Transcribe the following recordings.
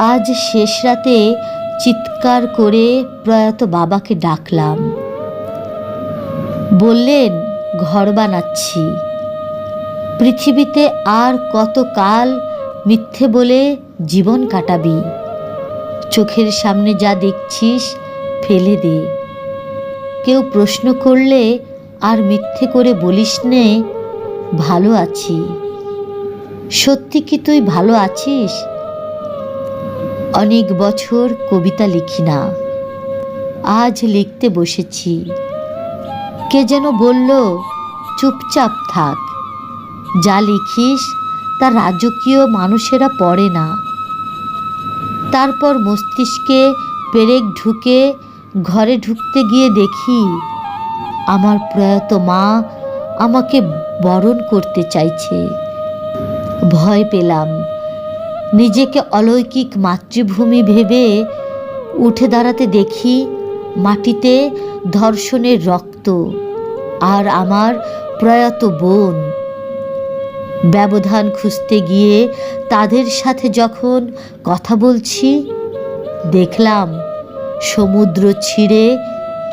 আজ শেষ রাতে চিৎকার করে প্রয়াত বাবাকে ডাকলাম। বললেন, ঘর বানাচ্ছি। পৃথিবীতে আর কত কাল মিথ্যে বলে জীবন কাটাবি? চোখের সামনে যা দেখছিস ফেলে দে। কেউ প্রশ্ন করলে আর মিথ্যে করে বলিস নে, ভালো আছি। সত্যি কি তুই ভালো আছিস? অনেক বছর কবিতা লিখি না। আজ লিখতে বসেছি। কে যেন বলল, চুপচাপ থাক। যা লিখিস, তা রাজকীয় মানুষেরা পড়ে না। তারপর মস্তিষ্কে পেরেক ঢুকে ঘরে ঢুকতে গিয়ে দেখি, আমার প্রয়াত মা আমাকে বরণ করতে চাইছে। ভয় পেলাম। নিজেকে অলৌকিক মাতৃভূমি ভেবে উঠে দাঁড়াতে দেখি মাটিতে ধর্ষণের রক্ত আর আমার প্রয়াত বোন। ব্যবধান খুঁজতে গিয়ে তাদের সাথে যখন কথা বলছি, দেখলাম সমুদ্র ছিঁড়ে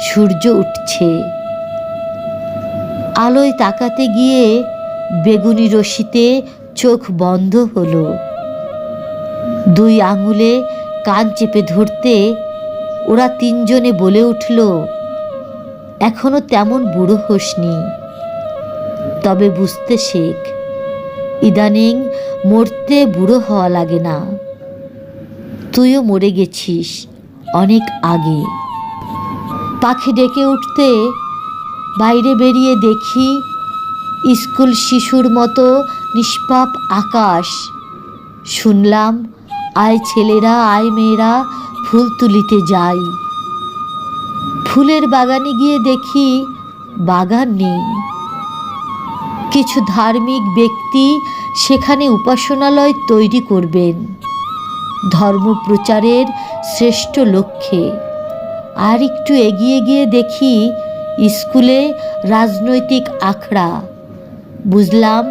সূর্য উঠছে। আলোয় তাকাতে গিয়ে বেগুনি রশিতে চোখ বন্ধ হলো। দুই আঙুলে কান চেপে ধরতে ওরা তিনজনে বলে উঠল, এখনও তেমন বুড়ো হোসনি। তবে বুঝতে শেখ, ইদানিং মরতে বুড়ো হওয়া লাগে না। তুইও মরে গেছিস অনেক আগে। পাখি ডেকে উঠতে বাইরে বেরিয়ে দেখি স্কুল শিশুর মতো নিষ্পাপ আকাশ। শুনলাম আয় ছেলেরা, আয় মেয়েরা, ফুল তুলিতে যাই। ফুলের বাগানে গিয়ে দেখি বাগান নেই। কিছু ধার্মিক ব্যক্তি সেখানে উপাসনালয় তৈরি করবেন। ধর্মপ্রচারের শ্রেষ্ঠ লক্ষ্যে। আর একটু এগিয়ে গিয়ে দেখি স্কুলে রাজনৈতিক আখড়া। বুঝলাম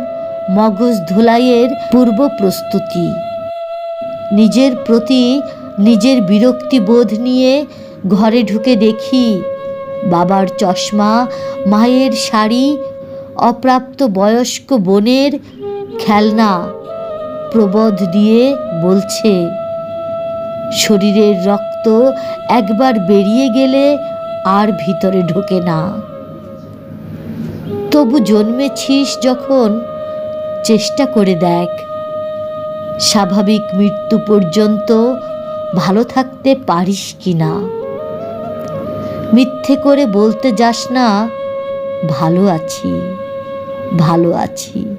মগজ ধুলাইয়ের পূর্ব প্রস্তুতি। নিজের প্রতি নিজের বিরক্তি বোধ নিয়ে ঘরে ঢুকে দেখি বাবার চশমা, মায়ের শাড়ি, অপ্রাপ্ত বয়স্ক বোনের খেলনা প্রবোধ দিয়ে বলছে, শরীরের রক্ত একবার বেরিয়ে গেলে আর ভিতরে ঢোকে না। তবু জন্মেছিস যখন চেষ্টা করে দেখ। স্বাভাবিক মৃত্যু পর্যন্ত ভালো থাকতে পারিস কি না? মিথ্যে করে বলতে যাস না, ভালো আছি ভালো আছি।